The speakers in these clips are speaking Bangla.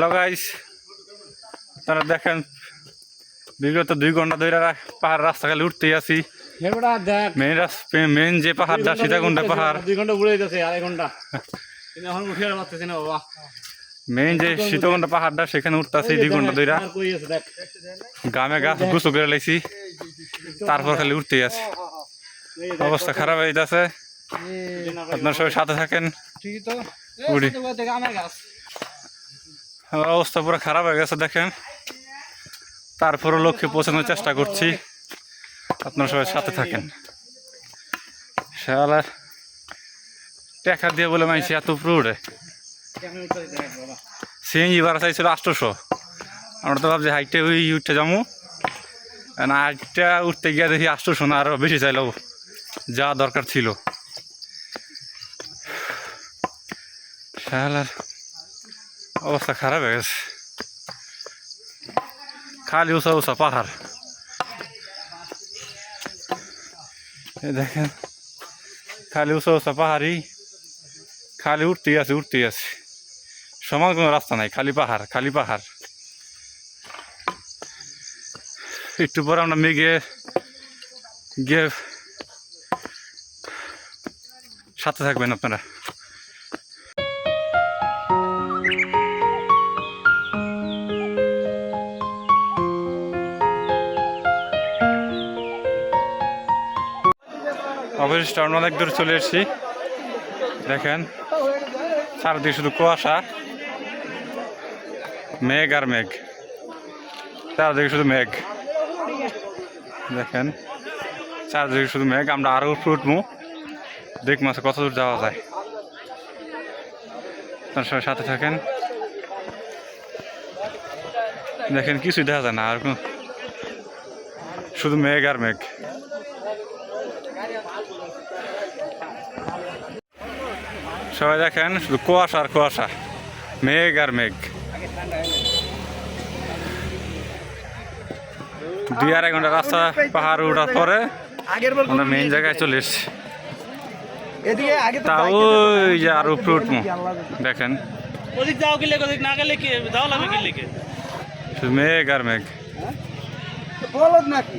হ্যালো গাইস আপনারা দেখেন বিগত দুই ঘণ্টা ধরে পাহাড় রাস্তা খালি আছি। এবারে দেখ। মেন মেন যে পাহাড়টা সীতাকুণ্ডা পাহাড়? দুই ঘণ্টা যেতেছে আড়াই ঘণ্টা। এখন উঠে আর পারতেছি না বাবা। মেন যে সীতাকুণ্ডা পাহাড়টা সেখানে উঠতেছি দুই ঘণ্টা ধরে গামে গাছ গুছো করে লাইছি। তারপর খালি উঠতে আছে। দেখ, অবস্থা খারাপ হয়ে যাচ্ছে আপনার সবাই সাথে থাকেন। ঠিকই তো। উড়ি। গাছ। অবস্থা পুরো খারাপ হয়ে গেছে, দেখেন। তারপরও লক্ষ্যে পৌঁছানোর চেষ্টা করছি। আপনারা সবাই সাথে থাকেন। শালা, টাকা দিয়ে বলে মাইছি, এত উপরে সিএনজি ভাড়া চাইছিল আটশোশো। আমরা তো ভাবছি হাইটে ওই উঠতে যাব না, হাইটটা উঠতে গিয়ে দেখি আটশোশো না আরও বেশি চাইলেও যা দরকার ছিল। শালার অবস্থা খারাপ হয়ে গেছে। খালি উষা উষা পাহাড়। দেখেন, খালি উষা উষা পাহাড়ই খালি উঠতেই আছে উঠতেই আছে। সমান কোনো রাস্তা নাই, খালি পাহাড় খালি পাহাড়। একটু পরে আমরা মেঘে গিয়ে সাথে থাকবেন আপনারা। অবশিষ্ট আমরা অনেক দূর চলে এসেছি। দেখেন, চারদিকে শুধু কুয়াশা, মেঘ আর মেঘ। চারদিকে শুধু মেঘ। দেখেন, চারদিকে শুধু মেঘ। আমরা আরও উপরে উঠবো। দেখব আছে কত দূর যাওয়া যায়। তার সবাই সাথে থাকেন। দেখেন, কিছুই দেখা যায় না। আর শুধু মেঘ আর মেঘ। সবাই দেখেন শুধু কুয়াশা আর কুয়াশা। মেঘ আর মেঘ। দুই আড়াই ঘণ্টা রাস্তা পাহাড় ওঠার পরে আমরা মেইন জায়গায় চলে এসছি। তা বাইকে ওই যে আর উপরে উঠবো। দেখেন। মেঘ আর মেঘ। বলদ নাকি?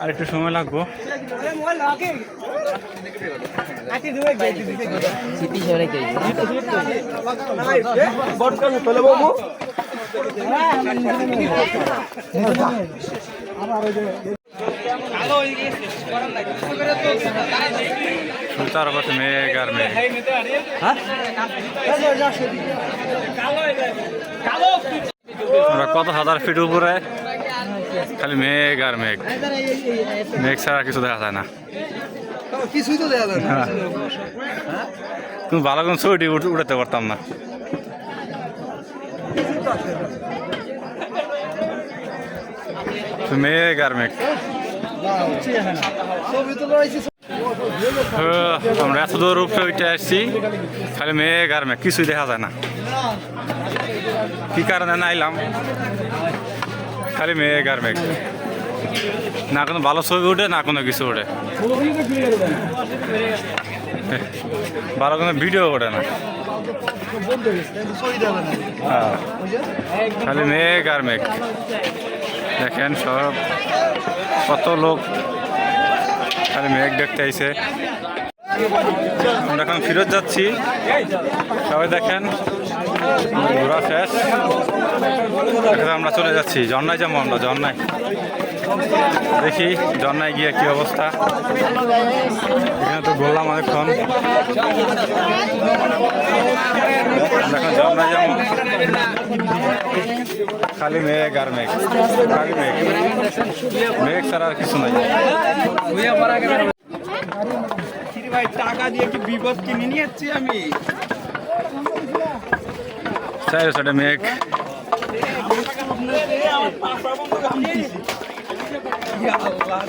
আর একটু সময় লাগবো। তার পাশে মেঘ আর মেঘ। আমরা কত হাজার ফিট উপরে? খালি মেঘ আর মেঘ। মেঘ ছাড়া কিছু দেখা যায় না। কিছুই তো দেখা যায় না। তুমি ভালো কোনো ছবিটি উঠ- উঠাতে পারতাম না। মেঘ আর মেঘ। আমরা এত দূর উপরে উঠে আসছি খালি মেঘ আর মেঘ কিছুই দেখা যায় না। কি কারণে না আইলাম খালি মেঘ আর মেঘ না কোনো ভালো ছবি উঠে, না কোনো কিছু ওঠে ভালো কোনো ভিডিও ওঠে না। হ্যাঁ। খালি মেঘ আর মেঘ দেখেন সব কত লোক। খালি মেঘ দেখতে আইছে। আমরা এখন ফিরত যাচ্ছি। সবাই দেখেন। ঘোরা শেষ। আমরা চলে যাচ্ছি। জন্নায় যাব আমরা জন্নায় দেখি জন্নায় গিয়ে কি অবস্থা। এখানে তো বললাম অনেকক্ষণ। এখন জন্নায় যাব। খালি মেঘ আর মেঘ, খালি মেঘ। মেঘ ছাড়া আর কিছু নাই। টাকা দিয়ে কি বিপদ কিনে নিয়ে আমি। চাই সাইডে মেঘ আল্লাহ